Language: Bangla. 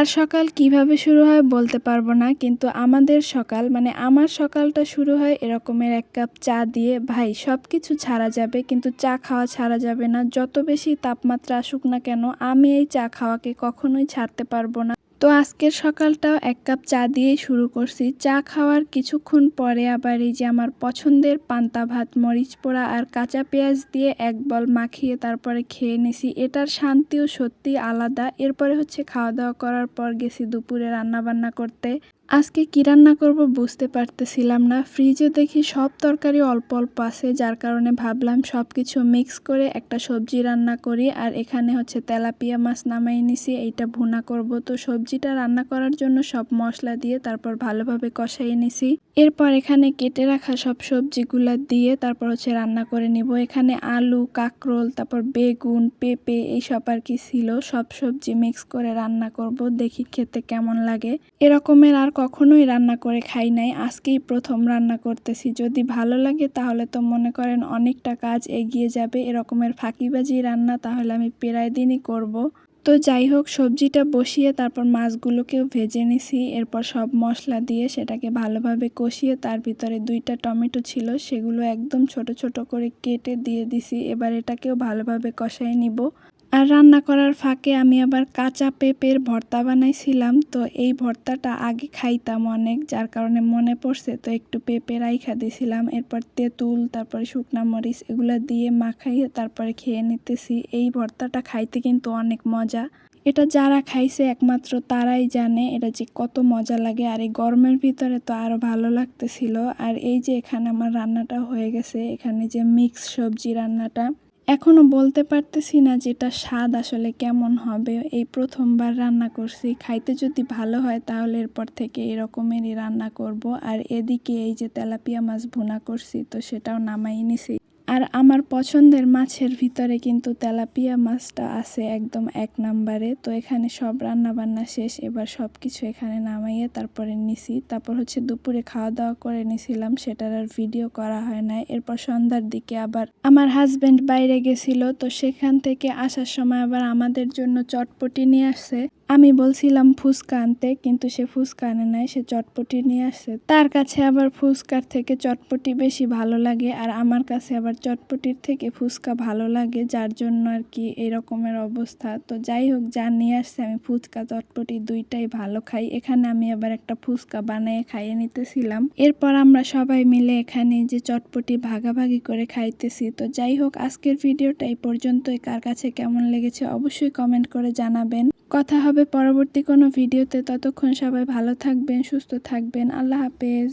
কার সকাল কীভাবে শুরু হয় বলতে পারব না, কিন্তু আমাদের সকাল মানে আমার সকালটা শুরু হয় এরকমের এক কাপ চা দিয়ে, ভাই সব কিছু ছাড়া যাবে, কিন্তু চা খাওয়া ছাড়া যাবে না। যত বেশি তাপমাত্রা আসুক না কেন, আমি এই চা খাওয়াকে কখনোই ছাড়তে পারব না। তো আজকের সকালটাও এক কাপ চা দিয়ে শুরু করছি। চা খাওয়ার কিছুক্ষণ পরে আবার এই যে আমার পছন্দের পান্তা ভাত, মরিচ পোড়া আর কাঁচা পেঁয়াজ দিয়ে এক বল মাখিয়ে তারপরে খেয়ে নিছি। এটার শান্তিও সত্যি আলাদা। এরপরে হচ্ছে খাওয়া দাওয়া করার পর গেছি দুপুরে রান্না বান্না করতে। আজকে কী রান্না করব বুঝতে পারতেছিলাম না। ফ্রিজে দেখি সব তরকারি অল্প অল্প আছে, যার কারণে ভাবলাম সব কিছু মিক্স করে একটা সবজি রান্না করি। আর এখানে হচ্ছে তেলাপিয়া মাছ নামাই নিছি, এইটা ভুনা করব। তো সবজিটা রান্না করার জন্য সব মশলা দিয়ে তারপর ভালোভাবে কষাই নিছি। এরপর এখানে কেটে রাখা সব সবজিগুলা দিয়ে তারপর হচ্ছে রান্না করে নিব। এখানে আলু, কাকরোল, তারপর বেগুন, পেঁপে এইসব আর কি ছিল। সব সবজি মিক্স করে রান্না করব, দেখি খেতে কেমন লাগে। এরকমের আর কখনোই রান্না করে খাই নাই। আজকেই প্রথম রান্না করতেছি। যদি ভালো লাগে তাহলে তো মনে করেন অনেকটা কাজ এগিয়ে যাবে। এরকমের ফাঁকিবাজি রান্না তাহলে আমি প্রায় দিনই করব। তো যাই হোক, সবজিটা বসিয়ে তারপর মাছগুলোকেও ভেজে নিছি। এরপর সব মশলা দিয়ে সেটাকে ভালোভাবে কষিয়ে তার ভিতরে দুইটা টমেটো ছিল, সেগুলো একদম ছোট ছোট করে কেটে দিয়ে দিছি। এবার এটাকেও ভালোভাবে কষাই নিব। আর রান্না করার ফাঁকে আমি আবার কাঁচা পেঁপের ভর্তা বানাইছিলাম, তো এই ভর্তাটা আগে খাইতাম অনেক, যার কারণে মনে পড়ছে, তো একটু পেঁপে রাইখা দিছিলাম, এরপর তেঁতুল, তারপরে শুকনা মরিচ এগুলো দিয়ে মাখাইয়ে তারপরে খেয়ে নিতেছি। এই ভর্তাটা খাইতে কিন্তু অনেক মজা। এটা যারা খাইছে একমাত্র তারাই জানে এটা যে কত মজা লাগে, আর এই গরমের ভিতরে তো আরও ভালো লাগতেছিল। আর এই যে এখানে আমার রান্নাটা হয়ে গেছে, এখানে যে মিক্স সবজি রান্নাটা এখনও বলতে পারতেছি না যেটা স্বাদ আসলে কেমন হবে। এই প্রথমবার রান্না করছি, খাইতে যদি ভালো হয় তাহলে এরপর থেকে এরকমেরই রান্না করব। আর এদিকে এই যে তেলাপিয়া মাছ ভুনা করছি, তো সেটাও নামাই নিছি। আর আমার পছন্দের মাছের ভিতরে কিন্তু তেলাপিয়া মাছটা আছে একদম এক নাম্বারে। তো এখানে সব রান্না বান্না শেষ, এবার সব কিছু এখানে নামাইয়ে তারপরে নিছি। তারপর হচ্ছে দুপুরে খাওয়া দাওয়া করে নিছিলাম, সেটার আর ভিডিও করা হয় না এরপর সন্ধ্যার দিকে আবার আমার হাজব্যান্ড বাইরে গেছিল, তো সেখান থেকে আসার সময় আবার আমাদের জন্য চটপটি নিয়ে আসছে। আমি বলছিলাম ফুচকা আনতে, কিন্তু সে ফুচকা আনে নাই, সে চটপটি নিয়ে আসছে। তার কাছে আবার ফুচকার থেকে চটপটি বেশি ভালো লাগে, আর আমার কাছে আবার চটপটির থেকে ফুচকা ভালো লাগে, যার জন্য আর কি এরকমের অবস্থা। তো যাই হোক, যা নিয়ে আসছে, আমি ফুচকা, চটপটি দুইটাই ভালো খাই। এখানে আমি আবার একটা ফুচকা বানিয়ে খাইয়ে নিতেছিলাম। এরপর আমরা সবাই মিলে এখানে যে চটপটি ভাগাভাগি করে খাইতেছি। তো যাই হোক, আজকের ভিডিওটা এই পর্যন্তই। কার কাছে কেমন লেগেছে, অবশ্যই কমেন্ট করে জানাবেন। কথা হবে পরবর্তী কোনো ভিডিওতে। ততক্ষণ সবাই ভালো থাকবেন সুস্থ থাকবেন। আল্লাহ হাফেজ।